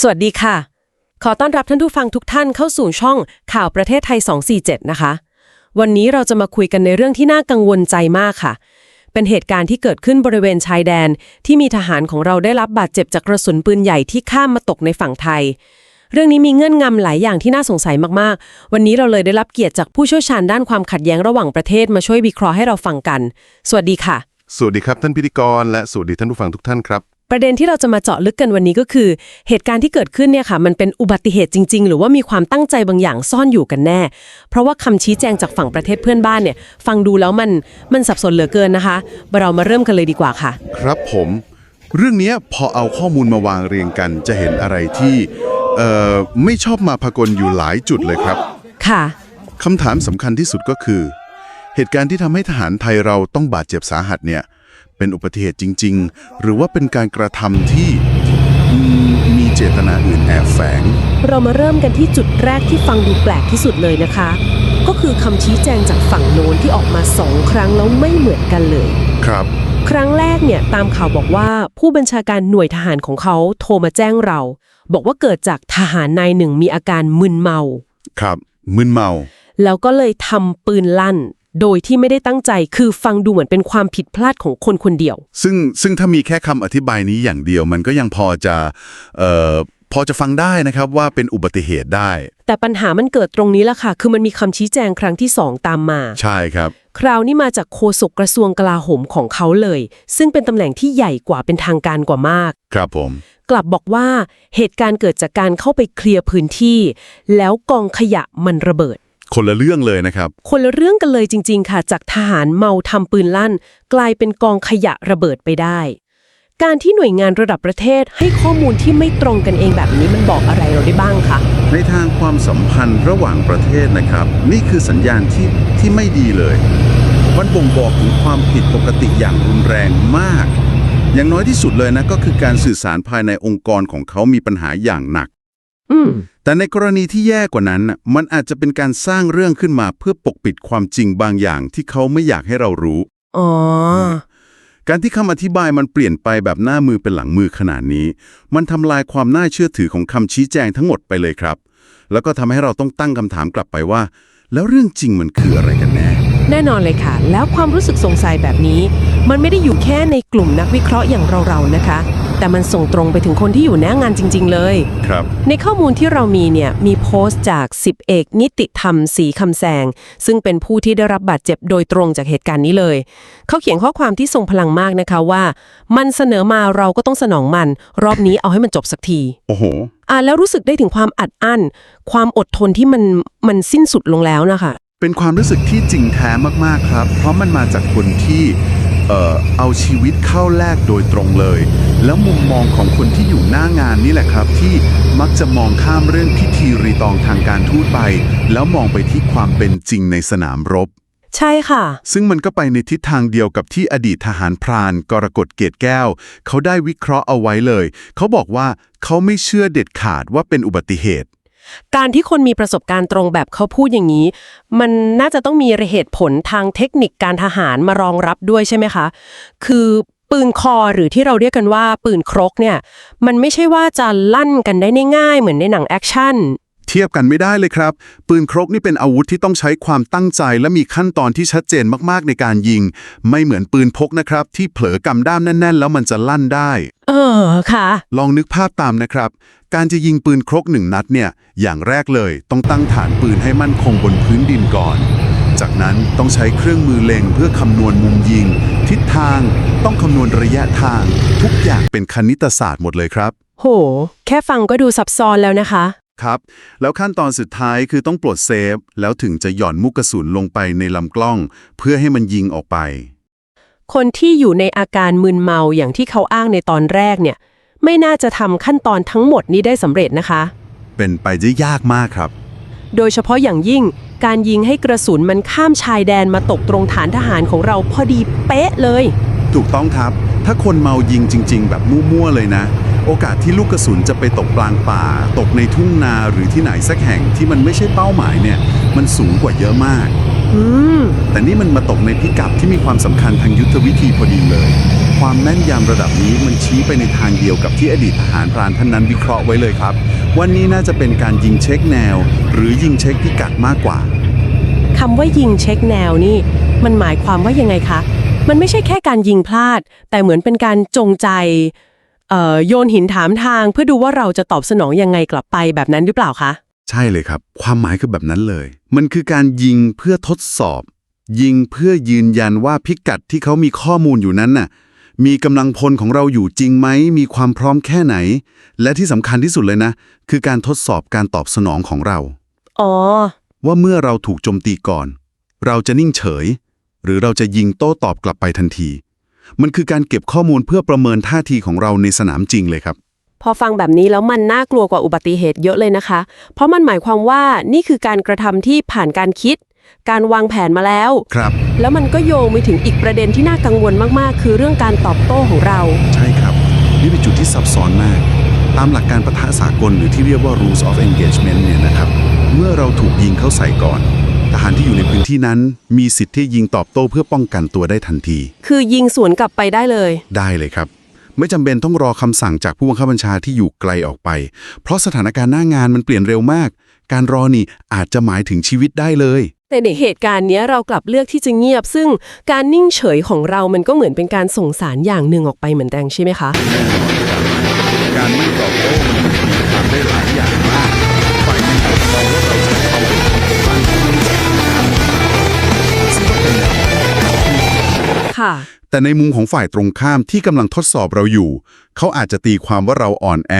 สวัสดีค่ะ ขอต้อนรับท่านผู้ฟังทุกท่านเข้าสู่ช่องข่าวประเทศไทย 247 นะคะ วันนี้เราจะมาคุยกันในเรื่องที่น่ากังวลใจมากค่ะ เป็นเหตุการณ์ที่เกิดขึ้นบริเวณชายแดน ที่มีทหารของเราได้รับบาดเจ็บจากกระสุนปืนใหญ่ที่ข้ามมาตกในฝั่งไทย เรื่องนี้มีเงื่อนงำหลายอย่างที่น่าสงสัยมากๆ วันนี้เราเลยได้รับเกียรติจากผู้เชี่ยวชาญด้านความขัดแย้งระหว่างประเทศมาช่วยวิเคราะห์ให้เราฟังกัน สวัสดีค่ะ สวัสดีครับท่านพิธีกร และสวัสดีท่านผู้ฟังทุกท่านครับ ประเด็นที่เราจะมาเจาะลึกกันวันนี้ก็คือ เหตุการณ์ที่เกิดขึ้นเนี่ยค่ะ มันเป็นอุบัติเหตุจริง ๆ หรือว่ามีความตั้งใจบางอย่างซ่อนอยู่กันแน่ เพราะว่าคำชี้แจงจากฝั่งประเทศเพื่อนบ้านเนี่ย ฟังดูแล้วมันมันสับสนเหลือเกินนะคะเรามาเริ่มกันเลยดีกว่าค่ะ ครับผม เรื่องเนี้ยพอเอาข้อมูลมาวางเรียงกัน จะเห็นอะไรที่เอ่อไม่ชอบมาพากลอยู่หลายจุดเลยครับ ค่ะคำถามสำคัญที่สุดก็คือ เหตุการณ์ที่ทำให้ทหารไทยเราต้องบาดเจ็บสาหัสเนี่ย เป็นอุบัติเหตุจริง ๆ หรือว่าเป็นการกระทำที่อืมมีเจตนาอื่นแอบแฝง เรามาเริ่มกันที่จุดแรกที่ฟังดูแปลกที่สุดเลยนะคะ ก็คือคำชี้แจงจากฝั่งโน้นที่ออกมาสองครั้งแล้วไม่เหมือนกันเลย ครับ ครั้งแรกเนี่ยตามข่าวบอกว่าผู้บัญชาการหน่วยทหารของเขาโทรมาแจ้งเรา บอกว่าเกิดจากทหารนายหนึ่งมีอาการมึนเมา ครับ มึนเมา แล้วก็เลยทำปืนลั่น โดยที่ไม่ได้ตั้งใจคือฟังดูเหมือนเป็นความผิดพลาดของคนคนเดียว ซึ่งซึ่งถ้ามีแค่คำอธิบายนี้อย่างเดียว มันก็ยังพอจะเอ่อพอจะฟังได้นะครับว่าเป็นอุบัติเหตุได้ แต่ปัญหามันเกิดตรงนี้แหละค่ะ คือมันมีคำชี้แจงครั้งที่สองตามมา ใช่ครับ คราวนี้มาจากโฆษกกระทรวงกลาโหมของเขาเลย ซึ่งเป็นตำแหน่งที่ใหญ่กว่าเป็นทางการกว่ามาก ครับผม กลับบอกว่าเหตุการณ์เกิดจากการเข้าไปเคลียร์พื้นที่ แล้วกองขยะมันระเบิด คนละเรื่องเลยนะครับ คนละเรื่องกันเลยจริง ๆ ค่ะ จากทหารเมาทำปืนลั่น กลายเป็นกองขยะระเบิดไปได้ การที่หน่วยงานระดับประเทศให้ข้อมูลที่ไม่ตรงกันเองแบบนี้มันบอกอะไรเราได้บ้างคะในทางความสัมพันธ์ระหว่างประเทศนะครับ นี่คือสัญญาณที่ที่ไม่ดีเลย มันบ่งบอกถึงความผิดปกติอย่างรุนแรงมาก อย่างน้อยที่สุดเลยนะก็คือการสื่อสารภายในองค์กรของเขามีปัญหาอย่างหนักอืม แต่ในกรณีที่แย่กว่านั้นน่ะมันอาจจะเป็นการสร้างเรื่องขึ้นมาเพื่อปกปิดความจริงบางอย่างที่เขาไม่อยากให้เรารู้ อ๋อ การที่คำอธิบายมันเปลี่ยนไปแบบหน้ามือเป็นหลังมือขนาดนี้ มันทำลายความน่าเชื่อถือของคำชี้แจงทั้งหมดไปเลยครับ แล้วก็ทำให้เราต้องตั้งคำถามกลับไปว่า แล้วเรื่องจริงมันคืออะไรกันแน่ แน่นอนเลยค่ะ แล้วความรู้สึกสงสัยแบบนี้ มันไม่ได้อยู่แค่ในกลุ่มนักวิเคราะห์อย่างเราๆนะคะ แต่มันส่งตรงไปถึงคนที่อยู่หน้างานจริง ๆ เลย ครับ ในข้อมูลที่เรามีเนี่ยมีโพสต์จากสิบเอกนิติธรรมสีคำแสง ซึ่งเป็นผู้ที่ได้รับบาดเจ็บโดยตรงจากเหตุการณ์นี้เลย เขาเขียนข้อความที่ทรงพลังมากนะคะว่า มันเสนอมาเราก็ต้องสนองมัน รอบนี้เอาให้มันจบสักที โอ้โห อ่านแล้วรู้สึกได้ถึงความอัดอั้น ความอดทนที่มันมันสิ้นสุดลงแล้วนะคะ เป็นความรู้สึกที่จริงแท้มากๆครับ เพราะมันมาจากคนที่เอ่อเอาชีวิตเข้าแลกโดยตรงเลย แล้วมุมมองของคนที่อยู่หน้างานนี่แหละครับ ที่มักจะมองข้ามเรื่องพิธีรีตองทางการทูตไป แล้วมองไปที่ความเป็นจริงในสนามรบ ใช่ค่ะ ซึ่งมันก็ไปในทิศทางเดียวกับที่อดีตทหารพรานกรกฎเกตแก้ว เขาได้วิเคราะห์เอาไว้เลย เขาบอกว่าเขาไม่เชื่อเด็ดขาดว่าเป็นอุบัติเหตุ การที่คนมีประสบการณ์ตรงแบบเขาพูดอย่างนี้ มันน่าจะต้องมีเหตุผลทางเทคนิคการทหารมารองรับด้วยใช่ไหมคะ คือปืนคอหรือที่เราเรียกกันว่าปืนครกเนี่ย มันไม่ใช่ว่าจะลั่นกันได้ง่ายๆเหมือนในหนังแอคชั่น ทียบกันไม่ได้เลยครับ ปืนครกนี่เป็นอาวุธที่ต้องใช้ความตั้งใจ และมีขั้นตอนที่ชัดเจนมากๆในการยิง ไม่เหมือนปืนพกนะครับ ที่เผลอกำด้ามแน่น ๆ แล้วมันจะลั่นได้ เออค่ะ ลองนึกภาพตามนะครับ การจะยิงปืนครกหนึ่งนัดเนี่ย อย่างแรกเลยต้องตั้งฐานปืนให้มั่นคงบนพื้นดินก่อนจากนั้นต้องใช้เครื่องมือเล็งเพื่อคำนวณมุมยิง ทิศทาง ต้องคำนวณระยะทาง ทุกอย่างเป็นคณิตศาสตร์หมดเลยครับ โห แค่ฟังก็ดูซับซ้อนแล้วนะคะ ครับ แล้วขั้นตอนสุดท้ายคือต้องปลดเซฟ แล้วถึงจะหย่อนมุกกระสุนลงไปในลำกล้อง เพื่อให้มันยิงออกไป คนที่อยู่ในอาการมึนเมาอย่างที่เขาอ้างในตอนแรกเนี่ย ไม่น่าจะทำขั้นตอนทั้งหมดนี้ได้สำเร็จนะคะ เป็นไปได้ยากมากครับ โดยเฉพาะอย่างยิ่งการยิงให้กระสุนมันข้ามชายแดนมาตกตรงฐานทหารของเราพอดีเป๊ะเลย ถูกต้องครับ ถ้าคนเมายิงจริง ๆ แบบมั่วๆเลยนะ โอกาสที่ลูกกระสุนจะไปตกกลางป่า ตกในทุ่งนาหรือที่ไหนสักแห่งที่มันไม่ใช่เป้าหมายเนี่ย มันสูงกว่าเยอะมาก อืม แต่นี่มันมาตกในพิกัดที่มีความสำคัญทางยุทธวิธีพอดีเลย ความแม่นยำระดับนี้มันชี้ไปในทางเดียวกับที่อดีตทหารพรานท่านนั้นวิเคราะห์ไว้เลยครับ วันนี้น่าจะเป็นการยิงเช็คแนว หรือยิงเช็คพิกัดมากกว่า คำว่ายิงเช็คแนวนี่ มันหมายความว่ายังไงคะ มันไม่ใช่แค่การยิงพลาด แต่เหมือนเป็นการจงใจเอ่อโยนหินถามทางเพื่อดูว่าเราจะตอบสนองยังไงกลับไปแบบนั้นหรือเปล่าคะ ใช่เลยครับ ความหมายคือแบบนั้นเลย มันคือการยิงเพื่อทดสอบ ยิงเพื่อยืนยันว่าพิกัดที่เขามีข้อมูลอยู่นั้นน่ะมีกำลังพลของเราอยู่จริงไหม มีความพร้อมแค่ไหน และที่สำคัญที่สุดเลยนะ คือการทดสอบการตอบสนองของเรา อ๋อ ว่าเมื่อเราถูกโจมตีก่อน เราจะนิ่งเฉย หรือเราจะยิงโต้ตอบกลับไปทันที มันคือการเก็บข้อมูลเพื่อประเมินท่าทีของเราในสนามจริงเลยครับ พอฟังแบบนี้แล้วมันน่ากลัวกว่าอุบัติเหตุเยอะเลยนะคะ เพราะมันหมายความว่านี่คือการกระทำที่ผ่านการคิด การวางแผนมาแล้ว ครับ แล้วมันก็โยงไปถึงอีกประเด็นที่น่ากังวลมากๆ คือเรื่องการตอบโต้ของเรา ใช่ครับ นี่เป็นจุดที่ซับซ้อนมาก ตามหลักการปะทะสากลหรือที่เรียกว่า rules of engagement เนี่ยนะครับ เมื่อเราถูกยิงเข้าใส่ก่อน ทหารที่อยู่ในพื้นที่นั้น มีสิทธิ์ที่ยิงตอบโต้เพื่อป้องกันตัวได้ทันที คือยิงสวนกลับไปได้เลย ได้เลยครับ ไม่จำเป็นต้องรอคำสั่งจากผู้บังคับบัญชาที่อยู่ไกลออกไป เพราะสถานการณ์หน้างานมันเปลี่ยนเร็วมาก การรอนี่อาจจะหมายถึงชีวิตได้เลย แต่ในเหตุการณ์เนี้ยเรากลับเลือกที่จะเงียบ ซึ่งการนิ่งเฉยของเรามันก็เหมือนเป็นการส่งสารอย่างหนึ่งออกไปเหมือนแดงใช่ไหมคะ การไม่ตอบโต้มันมีทำได้หลายอย่าง ค่ะแต่ในมุมของฝ่ายตรงข้ามที่กำลังทดสอบเราอยู่ เขาอาจจะตีความว่าเราอ่อนแอ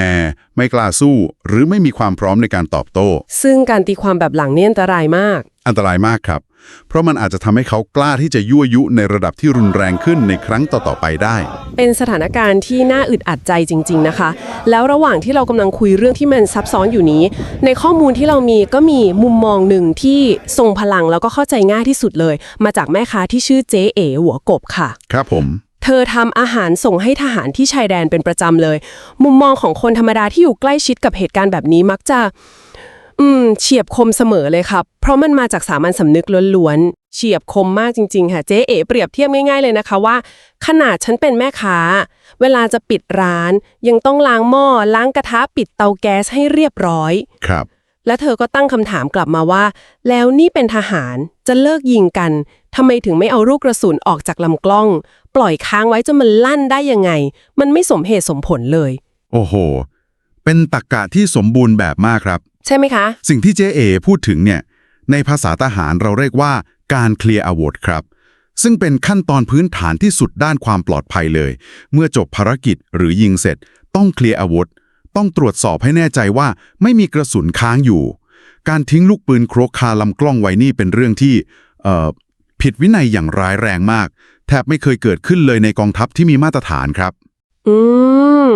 ไม่กล้าสู้ หรือไม่มีความพร้อมในการตอบโต้ ซึ่งการตีความแบบหลังเนี่ยอันตรายมาก อันตรายมากครับ เพราะมันอาจจะทำให้เขากล้าที่จะยั่วยุในระดับที่รุนแรงขึ้นในครั้งต่อ ๆ ไปได้ เป็นสถานการณ์ที่น่าอึดอัดใจจริง ๆ นะคะ แล้วระหว่างที่เรากำลังคุยเรื่องที่มันซับซ้อนอยู่นี้ ในข้อมูลที่เรามีก็มีมุมมองหนึ่งที่ทรงพลังแล้วก็เข้าใจง่ายที่สุดเลย มาจากแม่ค้าที่ชื่อเจ๊เอ๋หัวกบค่ะ ครับผม เธอทำอาหารส่งให้ทหารที่ชายแดนเป็นประจำเลย มุมมองของคนธรรมดาที่อยู่ใกล้ชิดกับเหตุการณ์แบบนี้มักจะ อืม เฉียบคมเสมอเลยครับ เพราะมันมาจากสามัญสำนึกล้วนๆ เฉียบคมมากจริง ๆ ค่ะ เจ๊เอ๋เปรียบเทียบง่าย ๆ เลยนะคะว่า ขนาดฉันเป็นแม่ค้า เวลาจะปิดร้าน ยังต้องล้างหม้อล้างกระทะปิดเตาแก๊สให้เรียบร้อย ครับ และเธอก็ตั้งคำถามกลับมาว่า แล้วนี่เป็นทหารจะเลิกยิงกันทำไมถึงไม่เอาลูกกระสุนออกจากลำกล้อง ปล่อยค้างไว้จนมันลั่นได้ยังไง มันไม่สมเหตุสมผลเลย โอ้โห เป็นตรกกะที่สมบูรณ์แบบมากครับ ใช่ไหมคะ สิ่งที่เจ๊เอพูดถึงเนี่ยในภาษาทหารเราเรียกว่าการเคลียร์อาวุธครับ ซึ่งเป็นขั้นตอนพื้นฐานที่สุดด้านความปลอดภัยเลย เมื่อจบภารกิจหรือยิงเสร็จ ต้องเคลียร์อาวุธ ต้องตรวจสอบให้แน่ใจว่าไม่มีกระสุนค้างอยู่ การทิ้งลูกปืนโครกคาลำกล้องไว้นี่เป็นเรื่องที่เอ่อผิดวินัยอย่างร้ายแรงมาก แทบไม่เคยเกิดขึ้นเลยในกองทัพที่มีมาตรฐานครับ อืม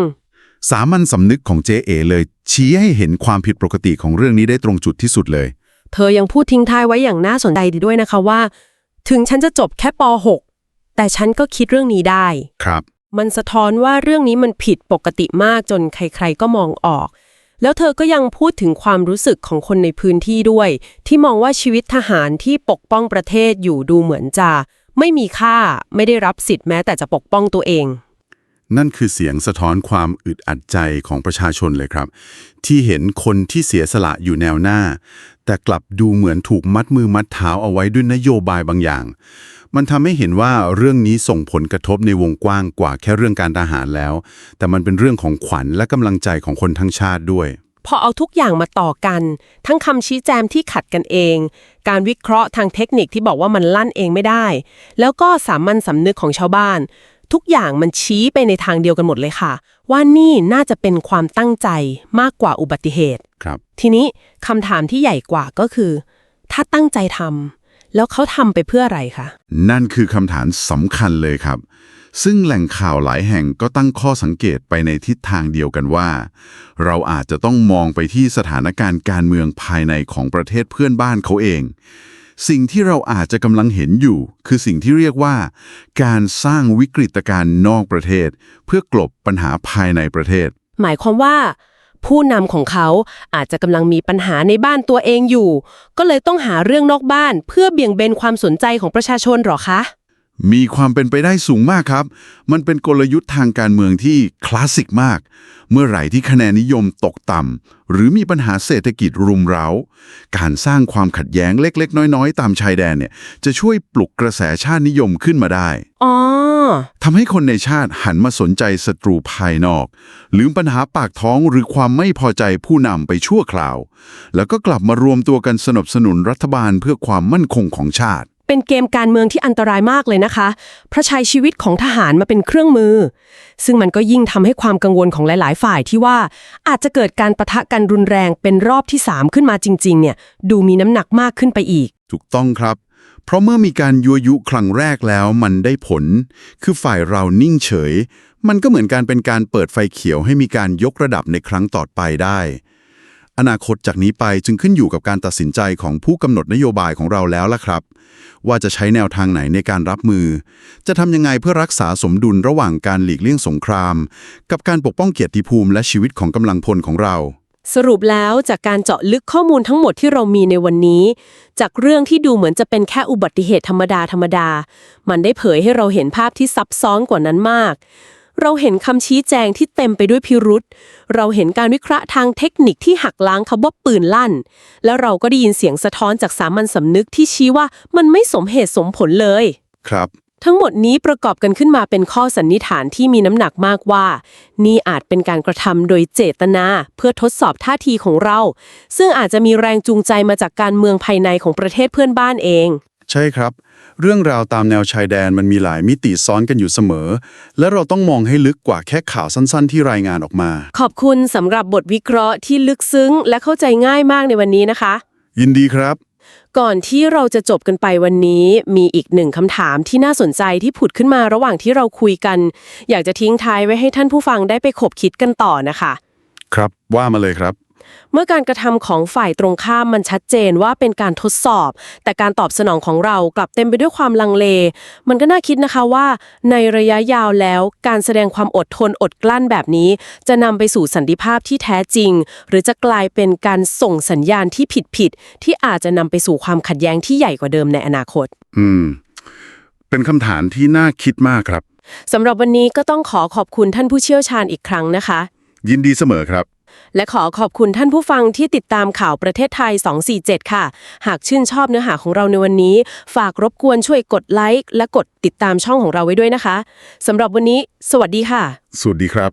สามัญสำนึกของเจเอเลย ชี้ให้เห็นความผิดปกติของเรื่องนี้ได้ตรงจุดที่สุดเลย เธอยังพูดทิ้งท้ายไว้อย่างน่าสนใจดีด้วยนะคะว่า ถึงฉันจะจบแค่ป .6 แต่ฉันก็คิดเรื่องนี้ได้ ครับ มันสะท้อนว่าเรื่องนี้มันผิดปกติมากจนใครๆก็มองออก แล้วเธอก็ยังพูดถึงความรู้สึกของคนในพื้นที่ด้วย ที่มองว่าชีวิตทหารที่ปกป้องประเทศอยู่ดูเหมือนจะ ไม่มีค่าไม่ได้รับสิทธิ์แม้แต่จะปกป้องตัวเอง นั่นคือเสียงสะท้อนความอึดอัดใจของประชาชนเลยครับ ที่เห็นคนที่เสียสละอยู่แนวหน้า แต่กลับดูเหมือนถูกมัดมือมัดเท้าเอาไว้ด้วยนโยบายบางอย่าง มันทำให้เห็นว่าเรื่องนี้ส่งผลกระทบในวงกว้างกว่าแค่เรื่องการทหารแล้ว แต่มันเป็นเรื่องของขวัญและกำลังใจของคนทั้งชาติด้วยพอเอาทุกอย่างมาต่อกัน ทั้งคำชี้แจงที่ขัดกันเอง การวิเคราะห์ทางเทคนิคที่บอกว่ามันลั่นเองไม่ได้ แล้วก็สามัญสำนึกของชาวบ้าน ทุกอย่างมันชี้ไปในทางเดียวกันหมดเลยค่ะ ว่านี่น่าจะเป็นความตั้งใจมากกว่าอุบัติเหตุ ครับ ทีนี้คำถามที่ใหญ่กว่าก็คือ ถ้าตั้งใจทำแล้วเขาทำไปเพื่ออะไรคะ นั่นคือคำถามสำคัญเลยครับ ซึ่งแหล่งข่าวหลายแห่งก็ตั้งข้อสังเกตไปในทิศทางเดียวกันว่า เราอาจจะต้องมองไปที่สถานการณ์การเมืองภายในของประเทศเพื่อนบ้านเขาเอง สิ่งที่เราอาจจะกำลังเห็นอยู่ คือสิ่งที่เรียกว่า การสร้างวิกฤตการณ์นอกประเทศ เพื่อกลบปัญหาภายในประเทศ หมายความว่า ผู้นำของเขาอาจจะกำลังมีปัญหาในบ้านตัวเองอยู่ ก็เลยต้องหาเรื่องนอกบ้าน เพื่อเบี่ยงเบนความสนใจของประชาชนหรอคะ มีความเป็นไปได้สูงมากครับ มันเป็นกลยุทธ์ทางการเมืองที่คลาสสิกมาก เมื่อไหร่ที่คะแนนนิยมตกต่ำ หรือมีปัญหาเศรษฐกิจรุมเร้า การสร้างความขัดแย้งเล็ก ๆ น้อย ๆ ตามชายแดนเนี่ย จะช่วยปลุกกระแสชาตินิยมขึ้นมาได้ อ๋อทำให้คนในชาติหันมาสนใจศัตรูภายนอก ลืมปัญหาปากท้องหรือความไม่พอใจผู้นำไปชั่วคราว แล้วก็กลับมารวมตัวกันสนับสนุนรัฐบาลเพื่อความมั่นคงของชาติ เป็นเกมการเมืองที่อันตรายมากเลยนะคะ เพราะใช้ชีวิตของทหารมาเป็นเครื่องมือ ซึ่งมันก็ยิ่งทำให้ความกังวลของหลาย ๆ ฝ่ายที่ว่าอาจจะเกิดการประทะกันรุนแรงเป็นรอบที่ 3 ขึ้นมาจริง ๆ เนี่ย ดูมีน้ำหนักมากขึ้นไปอีก ถูกต้องครับ เพราะเมื่อมีการยั่วยุครั้งแรกแล้วมันได้ผล คือฝ่ายเรานิ่งเฉย มันก็เหมือนการเป็นการเปิดไฟเขียวให้มีการยกระดับในครั้งต่อไปได้ อนาคตจากนี้ไปจึงขึ้นอยู่กับการตัดสินใจของผู้กำหนดนโยบายของเราแล้วล่ะครับ ว่าจะใช้แนวทางไหนในการรับมือ จะทำยังไงเพื่อรักษาสมดุลระหว่างการหลีกเลี่ยงสงคราม กับการปกป้องเกียรติภูมิและชีวิตของกำลังพลของเรา สรุปแล้วจากการเจาะลึกข้อมูลทั้งหมดที่เรามีในวันนี้ จากเรื่องที่ดูเหมือนจะเป็นแค่อุบัติเหตุธรรมดาธรรมดา มันได้เผยให้เราเห็นภาพที่ซับซ้อนกว่านั้นมาก เราเห็นคำชี้แจงที่เต็มไปด้วยพิรุษ เราเห็นการวิเคราะห์ทางเทคนิคที่หักล้างคำว่าปืนลั่น แล้วเราก็ได้ยินเสียงสะท้อนจากสามัญสำนึกที่ชี้ว่ามันไม่สมเหตุสมผลเลย ครับ ทั้งหมดนี้ประกอบกันขึ้นมาเป็นข้อสันนิษฐานที่มีน้ำหนักมากว่า นี่อาจเป็นการกระทำโดยเจตนา เพื่อทดสอบท่าทีของเรา ซึ่งอาจจะมีแรงจูงใจมาจากการเมืองภายในของประเทศเพื่อนบ้านเอง ใช่ครับ เรื่องราวตามแนวชายแดนมันมีหลายมิติซ้อนกันอยู่เสมอ และเราต้องมองให้ลึกกว่าแค่ข่าวสั้นๆ ที่รายงานออกมา ขอบคุณสำหรับบทวิเคราะห์ที่ลึกซึ้งและเข้าใจง่ายมากในวันนี้นะคะ ยินดีครับ ก่อนที่เราจะจบกันไปวันนี้ มีอีกหนึ่งคำถามที่น่าสนใจที่ผุดขึ้นมาระหว่างที่เราคุยกัน อยากจะทิ้งท้ายไว้ให้ท่านผู้ฟังได้ไปขบคิดกันต่อนะคะ ครับว่ามาเลยครับ เมื่อการกระทำของฝ่ายตรงข้ามมันชัดเจนว่าเป็นการทดสอบ แต่การตอบสนองของเรากลับเต็มไปด้วยความลังเล มันก็น่าคิดนะคะว่า ในระยะยาวแล้ว การแสดงความอดทนอดกลั้นแบบนี้ จะนำไปสู่สันติภาพที่แท้จริง หรือจะกลายเป็นการส่งสัญญาณที่ผิดผิดๆที่อาจจะนำไปสู่ความขัดแย้งที่ใหญ่กว่าเดิมในอนาคต อืม เป็นคำถามที่น่าคิดมากครับสำหรับวันนี้ก็ต้องขอขอบคุณท่านผู้เชี่ยวชาญอีกครั้งนะคะ ยินดีเสมอครับ และขอขอบคุณท่านผู้ฟังที่ติดตามข่าวประเทศไทย 247 ค่ะ หากชื่นชอบเนื้อหาของเราในวันนี้ ฝากรบกวนช่วยกดไลค์และกดติดตามช่องของเราไว้ด้วยนะคะสำหรับวันนี้ สวัสดีค่ะ สวัสดีครับ